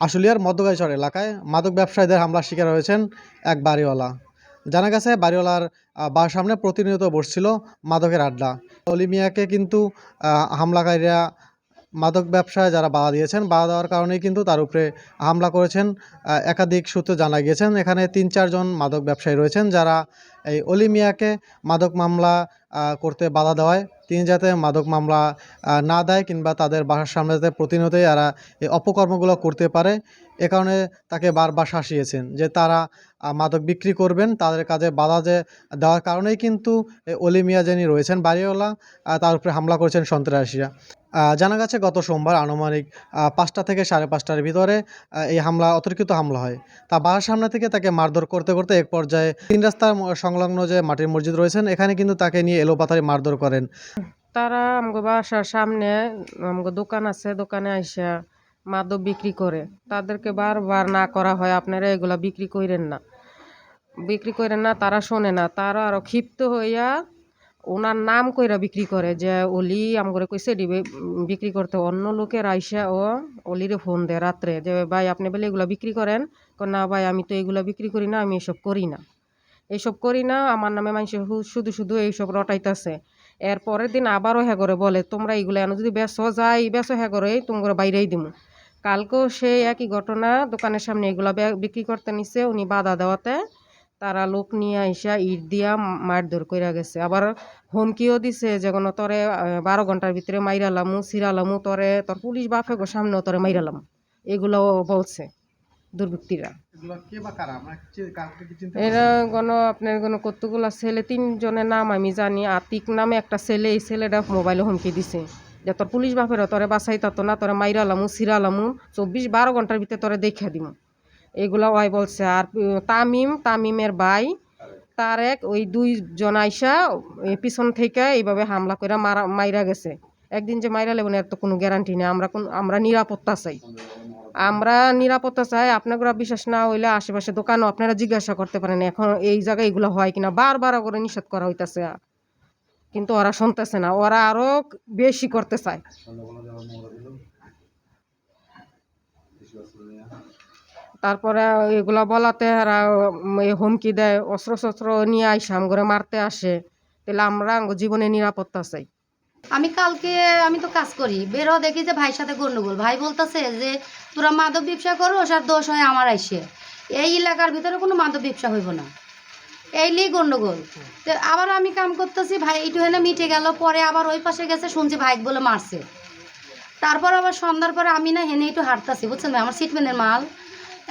আশুলিয়ার মধ্যগাইচর এলাকায় মাদক ব্যবসায়ীদের হামলার শিকার হয়েছেন এক বাড়িওয়ালা। জানা গেছে, বাড়িওয়ালার বাসার সামনে প্রতিনিয়ত বসছিল মাদকের আড্ডা। অলিমিয়াকে কিন্তু হামলাকারীরা মাদক ব্যবসায় যারা বাধা দিয়েছেন, বাধা দেওয়ার কারণেই কিন্তু তার উপরে হামলা করেছেন। একাধিক সূত্রে জানা গিয়েছেন, এখানে তিন চারজন মাদক ব্যবসায়ী রয়েছেন যারা এই অলিমিয়াকে মাদক মামলা করতে বাধা দেওয়ায়। তিনি যাতে মাদক মামলা না দেয় কিংবা তাদের বাসার সামনে যাতে প্রতিনিয়তই এরা এই অপকর্মগুলো করতে পারে, এ কারণে তাকে বারবার শাসিয়েছেন যে তারা মাদক বিক্রি করবেন, তাদের কাজে বাধা যে দেওয়ার কারণেই কিন্তু অলি মিয়া যিনি রয়েছেন বাড়িওয়ালা তার উপরে হামলা করেছেন সন্ত্রাসীরা। জানা গেছে গত সোমবার আনুমানিক পাঁচটা থেকে সাড়ে পাঁচটার ভিতরে এই হামলা, অতর্কিত হামলা হয়। তা বাসার সামনে থেকে তাকে মারধর করতে করতে এক পর্যায়ে তিন রাস্তার সংলগ্ন যে মাটির মসজিদ রয়েছেন, এখানে কিন্তু তাকে নিয়ে এলোপাথারি মারধর করেন। তারা আমগো বাসার সামনে, আমগো দোকান আছে, দোকানে আইসা মাদক বিক্রি করে। তাদেরকে বারবার না করা হয়, আপনারা এগুলা বিক্রি করেন না। বিক্রি করেন না, তারা শোনে না। তারা আরও ক্ষিপ্ত হইয়া ওনার নাম কইরা বিক্রি করে যে অলি আমগরে কইছে দিবে বিক্রি করতে। অন্য লোকের আইসা ও অলিরে ফোন দেয় রাত্রে যে, ভাই, আপনি বলে এগুলা বিক্রি করেন? না ভাই, আমি তো এগুলা বিক্রি করি না, আমি এসব করি না। এইসব করি না, আমার নামে মানুষ শুধু শুধু এইসব রটাইতেছে। এর পরের দিন আবারও হ্যাঁ করে বলে, তোমরা এগুলো এনে যদি বেসো যাই বেসো হ্যাঁ করে তোমরা বাইরেই দিমু। কালকেও সেই একই ঘটনা, দোকানের সামনে এগুলো বিক্রি করতে নিছে, উনি বাধা দেওয়াতে তারা লোক নিয়ে আইসা ইট দিয়া মারধর কইরা গেছে। আবার হুমকিও দিছে যে কোনো তরে বারো ঘণ্টার ভিতরে মাইরালামু সিরালামু তরে তোর পুলিশ বাপে গো সামনেও তরে মাইরালাম। এগুলো বলছে দুর্বৃত্তিরা। এরা কোনো আপনার কোনো কতগুলা ছেলে তিনজনের নাম আমি জানি। আতিক নামে একটা ছেলে এই ছেলেটা মোবাইলে হুমকি দিছে যে তোর পুলিশ বাপের তোরে বাসাই তাতো না তোরে মাইরালামু সিরালামু চব্বিশ বারো ঘণ্টার ভিতরে তোরে দেখা দিমু। এগুলা ওই বলছে, আর তামিম, তামিমের ভাই তার এক ওই দুইজন আইসা পিছন থেকে এইভাবে হামলা করে মারা, মাইরা গেছে। একদিন যে মাইরা লেবেন এর তো কোনো গ্যারান্টি নেই, আমরা কোন, আমরা নিরাপত্তা চাই। আমরা নিরাপত্তা চাই আপনারা বিশ্বাস না হইলে আশেপাশে দোকানও আপনারা জিজ্ঞাসা করতে পারেন, এখন এই জায়গায় এগুলো হয় কিনা, বারবার করে নিষেধ করা হইতাছে। কিন্তু ওরা শুনতেছে না, ওরা আরও বেশি করতে চায়। তারপরে এগুলো বলাতে এরা হুমকি দেয় অস্ত্র শস্ত্র নিয়ে আইসাম করে মারতে আসে। তাহলে আমরা জীবনে নিরাপত্তা চাই। আমি কালকে, আমি তো কাজ করি, বেরো দেখি যে ভাইয়ের সাথে গন্ডগোল। ভাই বলতেছে যে, তোরা মাদক ব্যবসা করো আর দোষ হয় আমার আইসে। এই এলাকার ভিতরে কোনো মাদক ব্যবসা হইব না। এই লিয়ে গন্ডগোল। তো আবার আমি কাম করতেছি, ভাই এইটু হেনে মিটে গেল, পরে আবার ওই পাশে গেছে, শুনছি ভাই বলে মারছে। তারপর আবার সন্ধ্যার পরে আমি না হেনে একটু হাঁটতাছি, বুঝছেন ভাই? আমার সিটম্যানের মাল।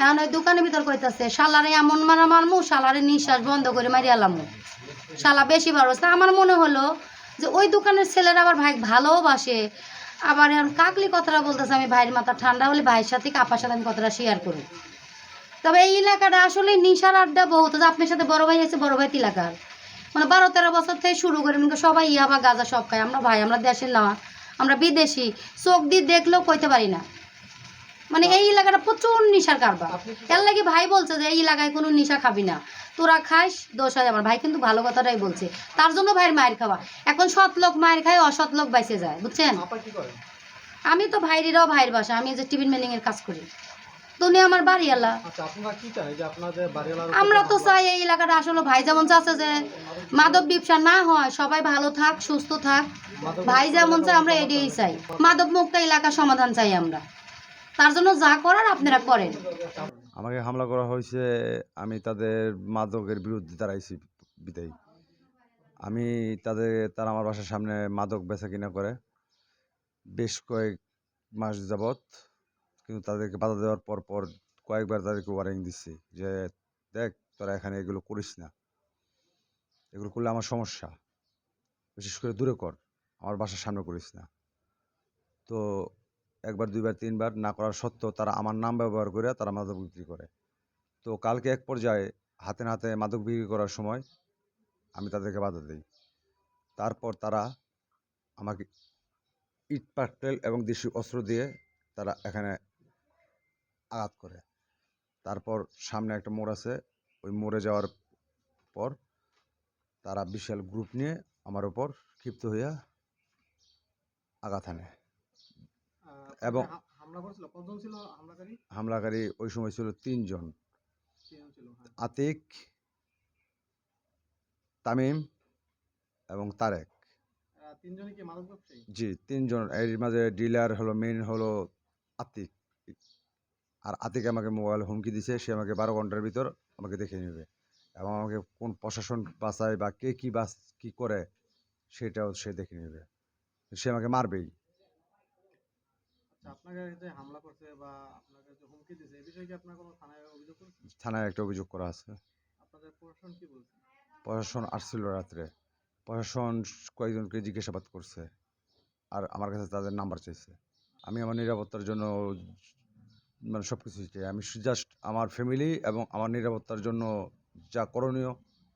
এখন ওই দোকানের ভিতর কইতাছে, শালারে এমন মারা মারমু, শালারে নিঃশ্বাস বন্ধ করে মারি আলামু শালা বেশি ভালো আমার মনে হলো যে ওই দোকানের ছেলেরা আবার ভাই ভালোবাসে। আবার এখন কাকলি কথাটা বলতেছে, আমি ভাইয়ের মাথা ঠান্ডা হলে ভাইয়ের সাথে কাপার সাথে আমি কথাটা শেয়ার করি তবে এই এলাকাটা আসলে নিশার আড্ডা বহুত। আপনার সাথে বড় ভাই আছে বড় ভাই এলাকার। মানে বারো তেরো বছর থেকে শুরু করে মানে সবাই ইয়া ইয়াবা, গাজা সব খায়। আমরা ভাই, আমরা দেশের না, আমরা বিদেশি। চোখ দিয়ে দেখলেও কইতে পারি না। মানে এই এলাকাটা প্রচুর নিশার কারবার। এর লাগে ভাই বলছে যে এই এলাকায় কোনো নিশা খাবি না। তোরা খাস দোষ হয় আমার। ভাই কিন্তু ভালো কথাটাই বলছে। তার জন্য ভাইয়ের মায়ের খাওয়া। এখন সৎ লোক মায়ের খায় অসৎ লোক বাইসে যায় বুঝছেন? আমি তো ভাইরিরাও ভাইয়ের বাসা আমি যে টিফিন ম্যানিং এর কাজ করি। তুমি আমার বাড়ি আলা আচ্ছা আমরা তো চাই এই এলাকাটা আসলে ভাই যেমন চাচ্ছে যে মাদক ব্যবসা না হয় সবাই ভালো থাক সুস্থ থাক। ভাই যেমন চাই আমরা এটাই চাই। মাদক মুক্ত এলাকা সমাধান চাই আমরা। তার জন্য যা করার আপনারা করেন। আমাকে হামলা করা হয়েছে, আমি তাদের মাদকের বিরুদ্ধে দাঁড়াইছি বিদায়ী। আমি তাদের, তারা আমার বাসার সামনে মাদক বেচা কিনা করে। বেশ কয়েক মাস যাবৎ কিন্তু তাদেরকে বাধা দেওয়ার পর পর কয়েকবার তাদেরকে ওয়ারিং দিচ্ছি যে, দেখ, তোরা এখানে এগুলো করিস না। এগুলো করলে আমার সমস্যা। বিশেষ করে দূরে কর। আমার বাসার সামনে করিস না। তো একবার, দুইবার, তিনবার না করার সত্ত্বেও তারা আমার নাম ব্যবহার করে তারা মাদক বিক্রি করে। তো কালকে এক পর্যায়ে হাতে নাতে মাদক বিক্রি করার সময় আমি তাদেরকে বাধা দিই। তারপর তারা আমাকে ইট, পাটকেল এবং দেশি অস্ত্র দিয়ে তারা এখানে আঘাত করে। তারপর সামনে একটা মোড় আছে, ওই মোড়ে যাওয়ার পর তারা বিশাল গ্রুপ নিয়ে আমার ওপর ক্ষিপ্ত হইয়া আঘাত হানে। এবং- কতজন ছিল হামলাকারী? ওই সময় ছিল তিনজন। হ্যাঁ। আতিক তামিম এবং তারেক। জি তিনজন। এর মাঝে ডিলার হলো মেন হলো আতিক। আর আতিক আমাকে মোবাইল হুমকি দিছে সে আমাকে বারো ঘণ্টার ভিতর আমাকে দেখে নেবে। এবং আমাকে কোন প্রশাসন বাঁচায় বা কে কি বাস কি করে সেটাও সে দেখে নেবে। সে আমাকে মারবেই। আপনাকে যে হামলা করছে বা আপনাকে যে হুমকি দিয়েছে এই বিষয়ে কি আপনার কোনো থানায় অভিযোগ করেছেন? থানায় একটা অভিযোগ করা আছে। আপনাদের প্রশাসন কি বলছে? প্রশাসন আসছিল রাত্রে। প্রশাসন কয়েকজনকে জিজ্ঞাসাবাদ করছে আর আমার কাছে তাদের নাম্বার চাইছে। আমি আমার নিরাপত্তার জন্য মানে সব কিছু চাই। আমি জাস্ট আমার ফ্যামিলি এবং আমার নিরাপত্তার জন্য যা করণীয়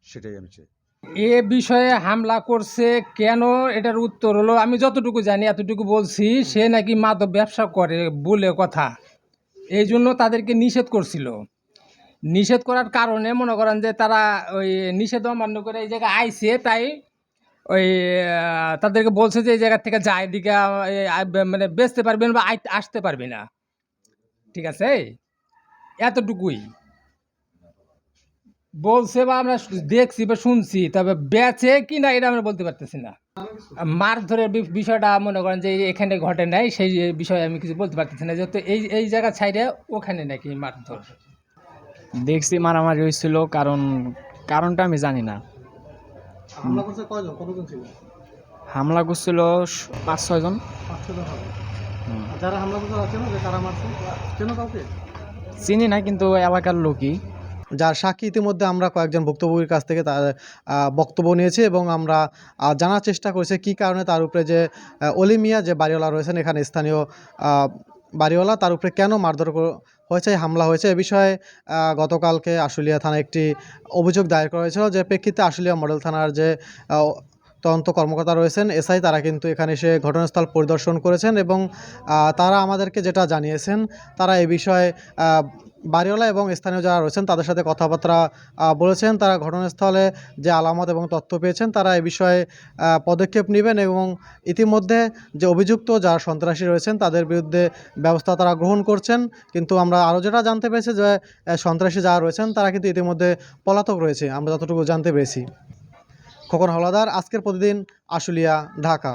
সেটাই আমি চাই। এ বিষয়ে হামলা করছে কেন? এটার উত্তর হলো আমি যতটুকু জানি এতটুকু বলছি সে নাকি মাদক ব্যবসা করে বলে কথা। এই জন্য তাদেরকে নিষেধ করছিল। নিষেধ করার কারণে মনে করেন যে তারা ওই নিষেধ অমান্য করে এই জায়গায় আইছে তাই ওই তাদেরকে বলছে যে এই জায়গা থেকে যায় আহ, মানে বেচতে পারবেন বা আসতে পারবি না। ঠিক আছে? এতটুকুই। বলছে বা আমরা দেখছি বা শুনছি তবে বেচে কি না এটা আমরা বলতে পারতেছি না। মারধরের বিষয়টা মনে করেন যে এখানে ঘটে নাই সেই বিষয়ে আমি কিছু বলতে পারতেছি না। যেহেতু এই এই জায়গার সাইডে ওখানে নাকি মারধর দেখছি মারামারি হয়েছিল কারণ কারণটা আমি জানি না। হামলা করছে কয়জন? কতজন ছিল? হামলা করছিল পাঁচ ছয়জন যারা হামলা চিনি না কিন্তু এলাকার লোকই। যার সাক্ষী ইতিমধ্যে আমরা কয়েকজন ভুক্তভোগীর কাছ থেকে তার বক্তব্য নিয়েছি এবং আমরা জানার চেষ্টা করেছি কী কারণে তার উপরে যে অলিমিয়া যে বাড়িওয়ালা রয়েছেন এখানে স্থানীয় বাড়িওয়ালা, তার উপরে কেন মারধর হয়েছে হামলা হয়েছে, এ বিষয়ে গতকালকে আশুলিয়া থানায় একটি অভিযোগ দায়ের করা হয়েছিল যে প্রেক্ষিতে আশুলিয়া মডেল থানার যে তদন্ত কর্মকর্তা রয়েছেন, এসআই, তারা কিন্তু এখানে এসে ঘটনাস্থল পরিদর্শন করেছেন এবং তারা আমাদেরকে যেটা জানিয়েছেন, তারা এ বিষয়ে বাড়িওয়ালা এবং স্থানীয় যারা রয়েছেন তাদের সাথে কথাবার্তা বলেছেন। তারা ঘটনাস্থলে যে আলামত এবং তথ্য পেয়েছেন, তারা এ বিষয়ে পদক্ষেপ নেবেন এবং ইতিমধ্যে যে অভিযুক্ত যারা সন্ত্রাসী রয়েছেন, তাদের বিরুদ্ধে ব্যবস্থা তারা গ্রহণ করছেন। কিন্তু আমরা আরও যেটা জানতে পেরেছি যে সন্ত্রাসী যারা রয়েছেন, তারা কিন্তু ইতিমধ্যে পলাতক রয়েছে। আমরা যতটুকু জানতে পেরেছি। খোকন হলাদার আজকের প্রতিদিন আশুলিয়া, ঢাকা।